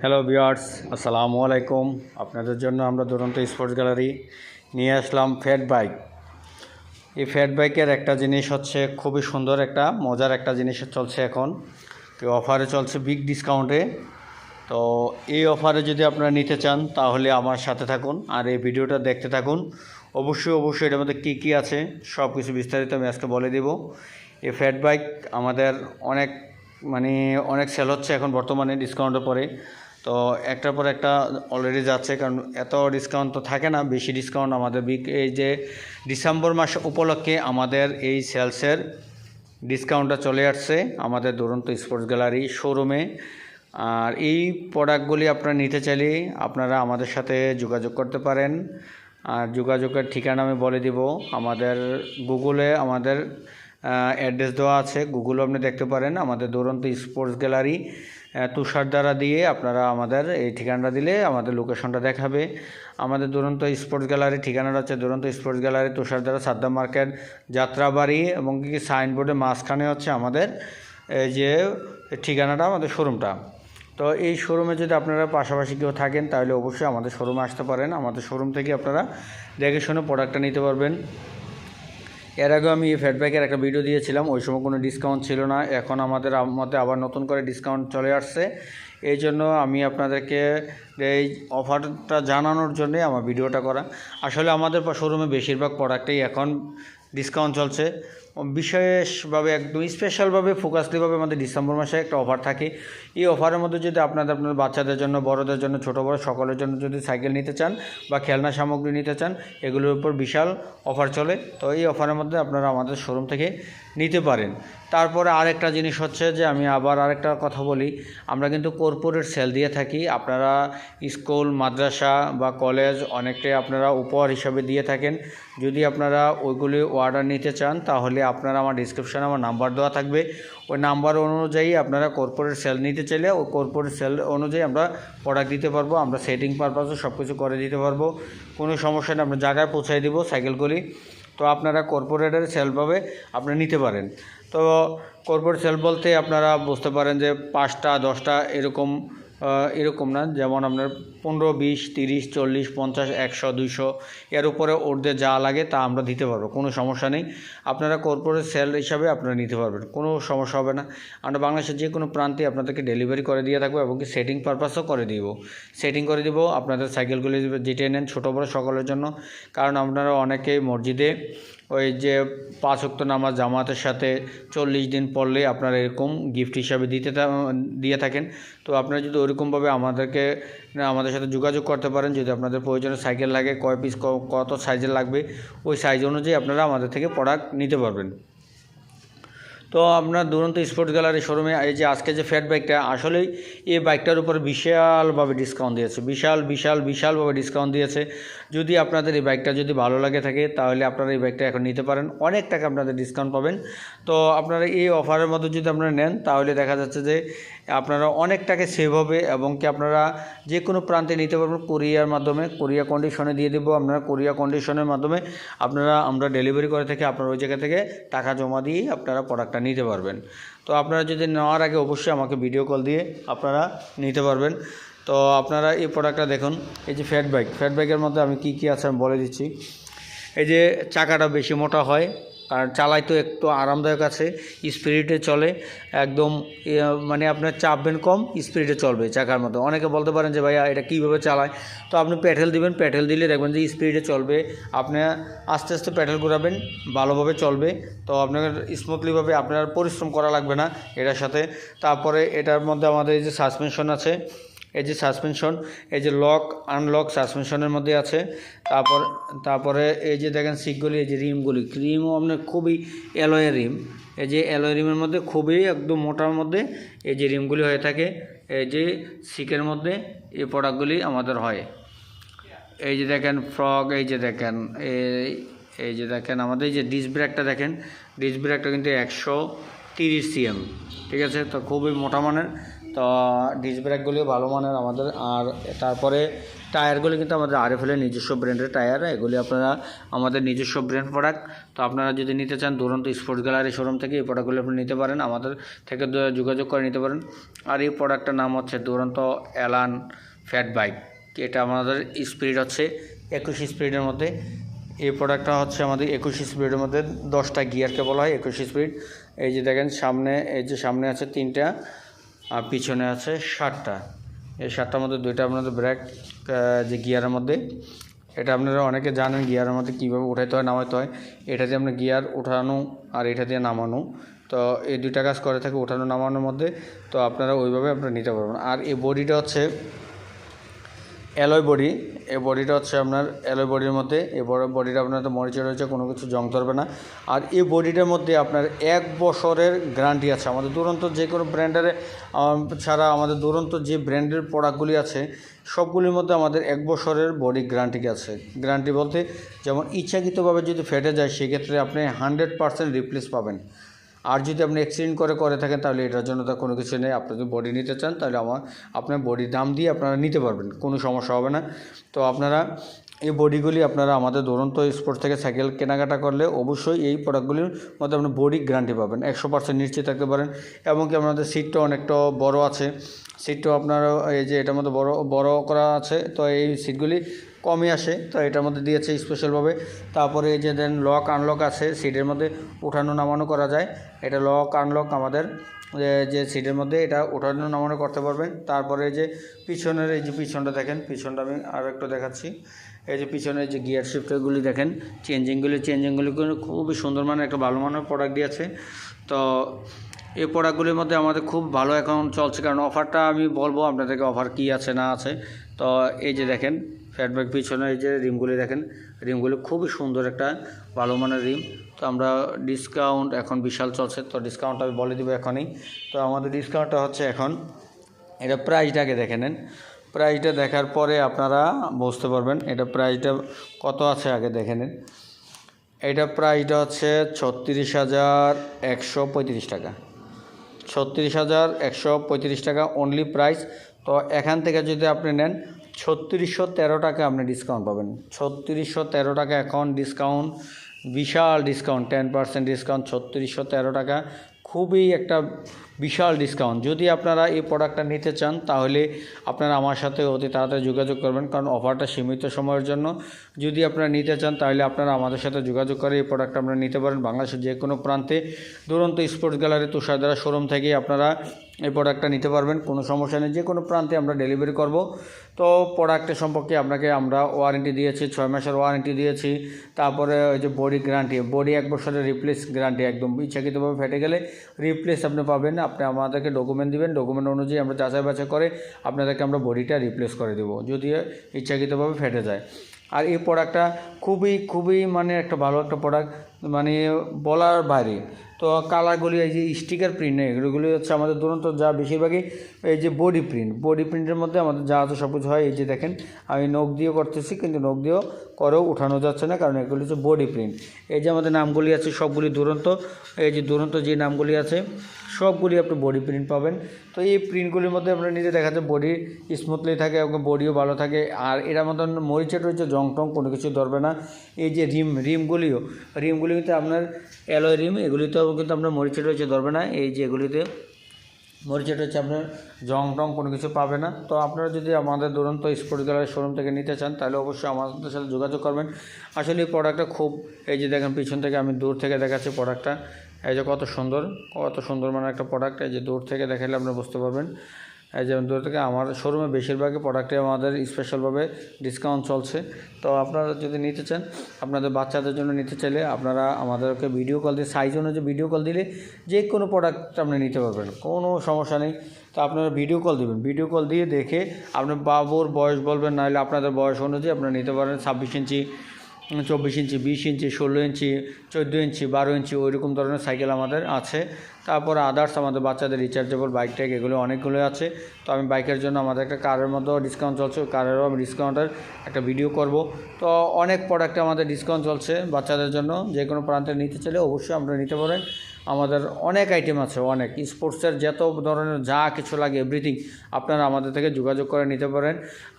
Hello বিয়ার্স আসসালামু আলাইকুম আপনাদের জন্য আমরা দুরন্ত স্পোর্টস গ্যালারি নিয়ে আসলাম ফ্যাট বাইক এই ফ্যাট বাইকের একটা জিনিস হচ্ছে খুবই সুন্দর একটা, মজার একটা জিনিস চলছে এখন। তো অফারে চলছে বিগ ডিসকাউন্টে তো এই অফারে যদি আপনারা নিতে চান, তাহলে আমার সাথে থাকুন আর এই ভিডিওটা দেখতে থাকুন। অবশ্যই অবশ্যই এটার মধ্যে কী কী আছে সব কিছু বিস্তারিত আমি আজকে বলে দেব। এই ফ্যাট বাইক আমাদের অনেক মানে অনেক সেল হচ্ছে এখন বর্তমানে ডিসকাউন্টের পরে। তো একটার পর একটা অলরেডি যাচ্ছে, কারণ এত ডিসকাউন্ট তো থাকে না, বেশি ডিসকাউন্ট আমাদের এই যে ডিসেম্বর মাস উপলক্ষে আমাদের এই সেলসের ডিসকাউন্টটা চলে আসছে আমাদের দুরন্ত স্পোর্টস গ্যালারি শোরুমে আর এই প্রোডাক্টগুলি আপনারা নিতে চাইলে আপনারা আমাদের সাথে যোগাযোগ করতে পারেন। আর যোগাযোগের ঠিকানা আমি বলে দিব, আমাদের গুগলে আমাদের অ্যাড্রেস দেওয়া আছে। গুগলও আপনি দেখতে পারেন, আমাদের দুরন্ত স্পোর্টস গ্যালারি তুষার দ্বারা দিয়ে আপনারা আমাদের এই ঠিকানাটা দিলে আমাদের লোকেশনটা দেখাবে। আমাদের দুরন্ত স্পোর্টস গ্যালারি ঠিকানাটা হচ্ছে দুরন্ত স্পোর্টস গ্যালারি তুষার দ্বারা সাদ্দাম মার্কেট, যাত্রাবাড়ি এবং কি সাইনবোর্ডের মাঝখানে হচ্ছে আমাদের এই যে ঠিকানাটা, আমাদের শোরুমটা তো এই শোরুমে যদি আপনারা পাশাপাশি কেউ থাকেন, তাহলে অবশ্যই আমাদের শোরুমে আসতে পারেন। আমাদের শোরুম থেকে আপনারা দেখে শুনে প্রোডাক্টটা নিতে পারবেন। এর আগেও আমি এই একটা ভিডিও দিয়েছিলাম, ওই সময় কোনো ডিসকাউন্ট ছিল না, এখন আমাদের মতে আবার নতুন করে ডিসকাউন্ট চলে আসছে। এই জন্য আমি আপনাদেরকে এই অফারটা জানানোর জন্যে আমার ভিডিওটা করা। আসলে আমাদের শোরুমে বেশিরভাগ প্রোডাক্টেই এখন ডিসকাউন্ট চলছে। বিশেষভাবে একদম স্পেশালভাবে ফোকাসলিভাবে আমাদের ডিসেম্বর মাসে একটা অফার থাকে। এই অফারের মধ্যে যদি আপনাদের আপনার বাচ্চাদের জন্য, বড়দের জন্য, ছোটো, বড়, সকলের জন্য যদি সাইকেল নিতে চান বা খেলনা সামগ্রী নিতে চান, এগুলোর উপর বিশাল অফার চলে। তো এই অফারের মধ্যে আপনারা আমাদের শোরুম থেকে নিতে পারেন। তারপরে আরেকটা জিনিস হচ্ছে যে, আমি আবার আরেকটা কথা বলি। আমরা কিন্তু কর্পোরেট সেল দিয়ে থাকি। আপনারা স্কুল, মাদ্রাসা বা কলেজ অনেকটাই আপনারা উপহার হিসাবে দিয়ে থাকেন। যদি আপনারা ওইগুলি অর্ডার নিতে চান, তাহলে আপনারা আমার ডিসক্রিপশানে আমার নাম্বার দেওয়া থাকবে। ওই নাম্বার অনুযায়ী আপনারা কর্পোরেট সেল নিতে চাইলে, ওই কর্পোরেট সেল অনুযায়ী আমরা প্রোডাক্ট দিতে পারব। আমরা সেটিং পারপাসও সব কিছু করে দিতে পারব। কোনো সমস্যা নেই, আমরা জায়গায় পৌঁছাই দেবো সাইকেলগুলি। তো আপনারা কর্পোরেটের সেলভাবে আপনারা নিতে পারেন। তো কর্পোরেট সেল বলতে আপনারা বুঝতে পারেন যে পাঁচটা, দশটা এরকম এরকম না, যেমন আপনার পনেরো, বিশ, তিরিশ, চল্লিশ, পঞ্চাশ, একশো, দুইশো, এর উপরে ওরদের যা লাগে তা আমরা দিতে পারব, কোনো সমস্যা নেই। আপনারা কর্পোরেট সেল হিসাবে আপনারা নিতে পারবেন, কোনো সমস্যা হবে না। আমরা বাংলাদেশের যে কোনো প্রান্তে আপনাদেরকে ডেলিভারি করে দিয়ে থাকব এবং কি সেটিং পারপাসও করে দিব। সেটিং করে দিব আপনাদের সাইকেলগুলি যেটা নেন ছোটো বড়ো সকলের জন্য। কারণ আপনারা অনেকেই মসজিদে ওই যে পাঁচ অক্ত নামাজ জামাতের সাথে চল্লিশ দিন পড়লে আপনারা এরকম গিফট হিসাবে দিতে দিয়ে থাকেন। তো আপনারা যদি ওরকমভাবে আমাদেরকে আমাদের সাথে যোগাযোগ করতে পারেন, যদি আপনাদের প্রয়োজনে সাইকেল লাগে, কয় পিস কত সাইজের লাগবে, ওই সাইজ অনুযায়ী আপনারা আমাদের থেকে প্রোডাক্ট নিতে পারবেন। তো আপনার দুরন্ত স্পোর্টস গ্যালারি শোরুমে এই যে আজকে যে ফ্যাট বাইকটা আসলেই এই বাইকটার উপর বিশালভাবে ডিসকাউন্ট দিয়েছে। বিশাল বিশাল, বিশালভাবে ডিসকাউন্ট দিয়েছে। যদি আপনাদের এই বাইকটা যদি ভালো লাগে থাকে, তাহলে আপনারা এই বাইকটা এখন নিতে পারেন। অনেক টাকা আপনাদের ডিসকাউন্ট পাবেন। তো আপনারা এই অফারের মধ্যে যদি আপনারা নেন, তাহলে দেখা যাচ্ছে যে আপনারা অনেক টাকা সেভ হবে এবং কি আপনারা যে কোনো প্রান্তে নিতে পারবেন। কোরিয়ার মাধ্যমে কোরিয়া কন্ডিশনে দিয়ে দেবো আপনারা। কোরিয়া কন্ডিশনের মাধ্যমে আপনারা, আমরা ডেলিভারি করে থেকে আপনারা ওই জায়গা থেকে। টাকা জমা দিয়ে আপনারা প্রোডাক্টটা নিতে পারবেন। তো আপনারা যদি নেওয়ার আগে অবশ্যই আমাকে ভিডিও কল দিয়ে আপনারা নিতে পারবেন। তো আপনারা এই প্রোডাক্টটা দেখুন, এই যে ফ্যাট বাইক ফ্যাট বাইকের মধ্যে আমি কি কি আছে আমি বলে দিচ্ছি। এই যে চাকাটা বেশি মোটা হয় কারণ চালাই তো একটু আরামদায়ক আছে স্পিরিটে চলে, একদম মানে আপনার চাপবেন কম স্পিরিটে চলবে চাকার মতো। অনেকে বলতে পারেন যে ভাইয়া এটা কীভাবে চালায়? তো আপনি প্যাটেল দিবেন প্যাটেল দিলে দেখবেন যে স্পিরিটে চলবে। আপনি আস্তে আস্তে প্যাটেল ঘুরাবেন, ভালোভাবে চলবে। তো আপনার স্মুথলিভাবে আপনার পরিশ্রম করা লাগবে না এটার সাথে। তারপরে এটার মধ্যে আমাদের এই যে সাসপেনশন আছে এই যে সাসপেনশন এই যে লক আনলক সাসপেনশনের মধ্যে আছে তারপর তারপরে এই যে দেখেন সিটগুলি এই যে রিমগুলি রিমও আপনার খুবই অ্যালয়ের রিম এই যে অ্যালয় রিমের মধ্যে খুবই একদম মোটার মধ্যে এই যে রিমগুলি হয়ে থাকে এই যে সিকের মধ্যে এই প্রোডাক্টগুলি আমাদের হয় এই যে দেখেন ফ্রগ এই যে দেখেন এই এই যে দেখেন আমাদের যে ডিস ব্রেকটা দেখেন ডিস ব্রেকটা কিন্তু একশো তিরিশ সিএম ঠিক আছে তো খুবই মোটা মানের তো ডিস ব্রেকগুলি ভালো মানের আমাদের। আর তারপরে টায়ারগুলি কিন্তু আমাদের আরএফএলের নিজস্ব ব্র্যান্ডের টায়ার এগুলি আপনারা আমাদের নিজস্ব ব্র্যান্ড প্রোডাক্ট তো আপনারা যদি নিতে চান, দুরন্ত স্পোর্টস গ্যালারি শোরুম থেকে এই প্রোডাক্টগুলি আপনি নিতে পারেন, আমাদের থেকে যোগাযোগ করে নিতে পারেন। আর এই প্রোডাক্টটার নাম হচ্ছে দুরন্ত অ্যালান ফ্যাট বাইক এটা আমাদের স্পিড হচ্ছে একুশ স্পিডের মধ্যে। এই প্রোডাক্টটা হচ্ছে আমাদের একুশ স্পিডের মধ্যে দশটা গিয়ারকে বলা হয়, একুশ স্পিড এই যে দেখেন, সামনে এই যে সামনে আছে তিনটা। আর পিছনে আছে ষাটটা এই সাতটার মধ্যে দুইটা আপনাদের ব্র্যাক যে গিয়ারের মধ্যে। এটা আপনারা অনেকে জানেন গিয়ারের মধ্যে কীভাবে উঠাইতে হয়, নামাইতে হয়। এটা দিয়ে আপনার গিয়ার উঠানো আর এটা দিয়ে নামানো। তো এই দুইটা কাজ করে থাকে উঠানো, নামানোর মধ্যে। তো আপনারা ওইভাবে আপনারা নিতে পারবেন। আর এই বডিটা হচ্ছে অ্যালয় বডি এই বডিটা হচ্ছে আপনার অ্যালয় বডির মধ্যে, এই বড় বডিটা আপনার তো মরিচে রয়েছে, কোনো কিছু জং ধরবে না। আর এই বডিটার মধ্যে আপনার এক বছরের গ্যারান্টি আছে। আমাদের দুরন্ত যে কোনো ব্র্যান্ডের ছাড়া আমাদের দুরন্ত যে ব্র্যান্ডের প্রোডাক্টগুলি আছে, সবগুলির মধ্যে আমাদের এক বছরের বডি গ্যারান্টি আছে। গ্যারান্টি বলতে, যেমন ইচ্ছাকৃতভাবে যদি ফেটে যায়, সেক্ষেত্রে আপনি হান্ড্রেড পার্সেন্ট রিপ্লেস পাবেন। আর যদি আপনি অ্যাক্সিডেন্ট করে করে থাকেন, তাহলে এটার জন্য তো কোনো কিছু নেই। আপনি যদি বডি নিতে চান, তাহলে আমার, আপনার বডির দাম দিয়ে আপনারা নিতে পারবেন, কোনো সমস্যা হবে না। তো আপনারা এই বডিগুলি আপনারা আমাদের দুরন্ত স্পোর্টস থেকে সাইকেল কেনাকাটা করলে অবশ্যই এই প্রোডাক্টগুলির মধ্যে আপনি বডি গ্যারান্টি পাবেন, একশো পার্সেন্ট নিশ্চিত থাকতে পারেন। এবং কি আপনাদের সিটটা অনেকটা বড় আছে। সিটটাও আপনার, এই যে এটার মধ্যে বড় বড় করা আছে, তো এই সিটগুলি কমই আসে, তো এটার মধ্যে দিয়েছে স্পেশালভাবে তারপরে এই যে দেন লক আনলক আছে সিটের মধ্যে উঠানো নামানো করা যায়। এটা লক আনলক আমাদের যে- সিটের মধ্যে এটা উঠানো নামানো করতে পারবেন। তারপরে এই যে পিছনের, এই যে পিছনটা দেখেন, পিছনটা আমি আর একটু দেখাচ্ছি। এই যে পিছনের যে গিয়ার শিফটারগুলি দেখেন চেঞ্জিংগুলি চেঞ্জিংগুলি খুবই সুন্দর মানের একটা ভালো মানের প্রোডাক্ট দিয়েছে। তো এই প্রোডাক্টগুলির মধ্যে আমাদের খুব ভালো এখন চলছে, কারণ অফারটা আমি বলব আপনাদেরকে অফার কী আছে না আছে। তো এই যে দেখেন ফ্যাটব্যাক পিছনে এই যে রিমগুলি দেখেন, রিমগুলি খুবই সুন্দর একটা ভালো মানের রিম। তো আমরা ডিসকাউন্ট এখন বিশাল চলছে, তো ডিসকাউন্ট আমি বলে দেবো এখনই। তো আমাদের ডিসকাউন্টটা হচ্ছে এখন, এটা প্রাইসটাকে দেখে নেন। প্রাইসটা দেখার পরে আপনারা বুঝতে পারবেন, এটা প্রাইসটা কত আছে আগে দেখে নেন। এটা প্রাইসটা হচ্ছে ছত্রিশ হাজার একশো পঁয়ত্রিশ টাকা। ছত্রিশ হাজার একশো পঁয়ত্রিশ টাকা অনলি প্রাইস তো এখান থেকে যদি আপনি নেন, ছত্রিশশো তেরো টাকা আপনি ডিসকাউন্ট পাবেন। ছত্রিশশো তেরো টাকা এখন ডিসকাউন্ট বিশাল ডিসকাউন্ট টেন পার্সেন্ট ডিসকাউন্ট ছত্রিশশো তেরো টাকা। খুবই একটা বিশাল ডিসকাউন্ট যদি আপনারা এই প্রোডাক্টটা নিতে চান, তাহলে আপনারা আমার সাথে অতি তাড়াতাড়ি যোগাযোগ করবেন, কারণ অফারটা সীমিত সময়ের জন্য। যদি আপনারা নিতে চান, তাহলে আপনারা আমাদের সাথে যোগাযোগ করে এই প্রোডাক্টটা আপনারা নিতে পারেন। বাংলাদেশের যে কোনো প্রান্তে দুরন্ত স্পোর্টস গ্যালারি তুষারদারা শোরুম থেকে আপনারা এই প্রোডাক্টটা নিতে পারবেন, কোনো সমস্যা নেই যে কোনো প্রান্তে আমরা ডেলিভারি করব। তো প্রোডাক্টের সম্পর্কে আপনাকে আমরা ওয়ারেন্টি দিয়েছি, ছয় মাসের ওয়ারেন্টি দিয়েছি, তারপরে ওই যে বডি গ্যারান্টি বডি এক বছরের রিপ্লেস গ্যারান্টি একদম ইচ্ছাকৃতভাবে ফেটে গেলে রিপ্লেস আপনি পাবেন, আপনি আমাদেরকে ডকুমেন্ট দিবেন ডকুমেন্ট অনুযায়ী আমরা যাচাই বাছাই করে আপনাদেরকে আমরা বডিটা রিপ্লেস করে দেবো যদি ইচ্ছাকৃতভাবে ফেটে যায়। আর এই প্রোডাক্টটা খুবই খুবই মানে একটা ভালো একটা প্রোডাক্ট মানে বলার বাইরে। তো কালারগুলি এই যে স্টিকার প্রিন্ট এগুলোগুলি হচ্ছে আমাদের দুরন্ত যা বেশিরভাগই এই যে বডি প্রিন্ট বডি প্রিন্টের মধ্যে আমাদের যা আছে সব কিছু হয়, এই যে দেখেন, আমি নখ দিয়েও করতেছি, কিন্তু নখ দিয়েও করেও উঠানো যাচ্ছে না, কারণ এগুলি হচ্ছে বডি প্রিন্ট এই যে আমাদের নামগুলি আছে সবগুলি দুরন্ত, এই যে দুরন্ত যে নামগুলি আছে সবগুলি আপনি বডি প্রিন্ট পাবেন। তো এই প্রিন্টগুলির মধ্যে আপনার নিজে দেখা যায় বডি স্মুথলি থাকে এবং বডিও ভালো থাকে। আর এরা মতন মরিচা টরিচা জং টং কোনো কিছু ধরবে না। এই যে রিম, রিমগুলিও, রিমগুলি কিন্তু আপনার অ্যালয় রিম, এগুলিতেও কিন্তু আপনার মরিচা টরিচা ধরবে না। এই যে এগুলিতে মরিচেট হচ্ছে আপনার জং টং কোনো কিছু পাবে না। তো আপনারা যদি আমাদের দুরন্ত স্পোর্ট গ্যালারি শোরুম থেকে নিতে চান, তাহলে অবশ্যই আমাদের সাথে যোগাযোগ করবেন। আসলে এই প্রোডাক্টটা খুব, এই যে দেখেন পিছন থেকে আমি দূর থেকে দেখাচ্ছি প্রোডাক্টটা এই যে কত সুন্দর কত সুন্দর মানে একটা প্রোডাক্ট এই যে দূর থেকে দেখালে আপনারা বুঝতে পারবেন। এই যে দূর থেকে আমার শোরুমে বেশিরভাগই প্রোডাক্টে আমাদের স্পেশালভাবে ডিসকাউন্ট চলছে। তো আপনারা যদি নিতে চান, আপনাদের বাচ্চাদের জন্য নিতে চাইলে আপনারা আমাদেরকে ভিডিও কল দিয়ে সাইজ অনুযায়ী ভিডিও কল দিলে যে কোনো প্রোডাক্ট আপনি নিতে পারবেন, কোনো সমস্যা নেই। তো আপনারা ভিডিও কল দিবেন। ভিডিও কল দিয়ে দেখে আপনার বাবুর বয়স বলবেন, নাহলে আপনাদের বয়স অনুযায়ী আপনারা নিতে পারেন ছাব্বিশ ইঞ্চি চব্বিশ ইঞ্চি, বিশ ইঞ্চি, ষোলো ইঞ্চি, চোদ্দ ইঞ্চি, বারো ইঞ্চি, ওইরকম ধরনের সাইকেল আমাদের আছে। তারপর আদার্স আমাদের বাচ্চাদের রিচার্জেবল বাইক টাইক এগুলো অনেকগুলোই আছে। তো আমি বাইকের জন্য আমাদের একটা কারের মতো ডিসকাউন্ট চলছে কারেরও আমি ডিসকাউন্টের একটা ভিডিও করব। তো অনেক প্রোডাক্টে আমাদের ডিসকাউন্ট চলছে বাচ্চাদের জন্য যে কোনো প্রান্তে নিতে চাইলে অবশ্যই আপনারা নিতে পারেন। আমাদের অনেক আইটেম আছে, অনেক। স্পোর্টসের যত ধরনের যা কিছু লাগে এভরিথিং আপনারা আমাদের থেকে যোগাযোগ করে নিতে পারেন।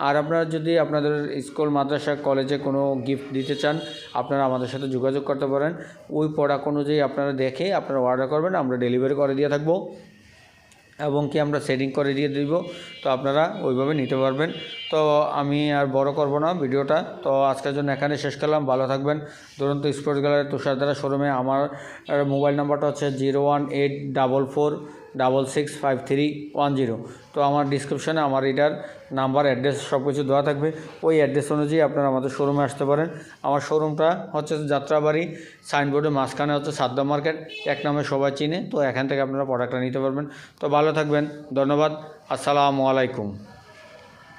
আর আপনারা যদি আপনাদের স্কুল মাদ্রাসা কলেজে কোনো গিফট দিতে চান, আপনারা আমাদের সাথে যোগাযোগ করতে পারেন। ওই প্রোডাক্ট অনুযায়ী আপনারা দেখে আপনারা অর্ডার করবেন, আমরা ডেলিভারি করে দিয়ে থাকব। এবং কি আমরা সেটিং করে দিয়ে দিব, তো আপনারা ওইভাবে নিতে পারবেন। তো আমি আর বড় করব না ভিডিওটা। তো আজকের জন্য এখানে শেষ করলাম। ভালো থাকবেন। দুরন্ত স্পোর্টস গ্যালারি তুষারধারা শোরুমে আমার মোবাইল নাম্বারটা হচ্ছে zero one eight double four double six five three one zero. তো আমার ডিসক্রিপশানে, আমার এটার নাম্বার, অ্যাড্রেস সব কিছু দেওয়া থাকবে। ওই অ্যাড্রেস অনুযায়ী আপনারা আমাদের শোরুমে আসতে পারেন। আমার শোরুমটা হচ্ছে যাত্রাবাড়ি, সাইনবোর্ডের মাঝখানে হচ্ছে সাদ্দা মার্কেট, এক নামে সবাই চিনে, তো এখান থেকে আপনারা প্রোডাক্টটা নিতে পারবেন। তো ভালো থাকবেন, ধন্যবাদ, আসসালামু আলাইকুম।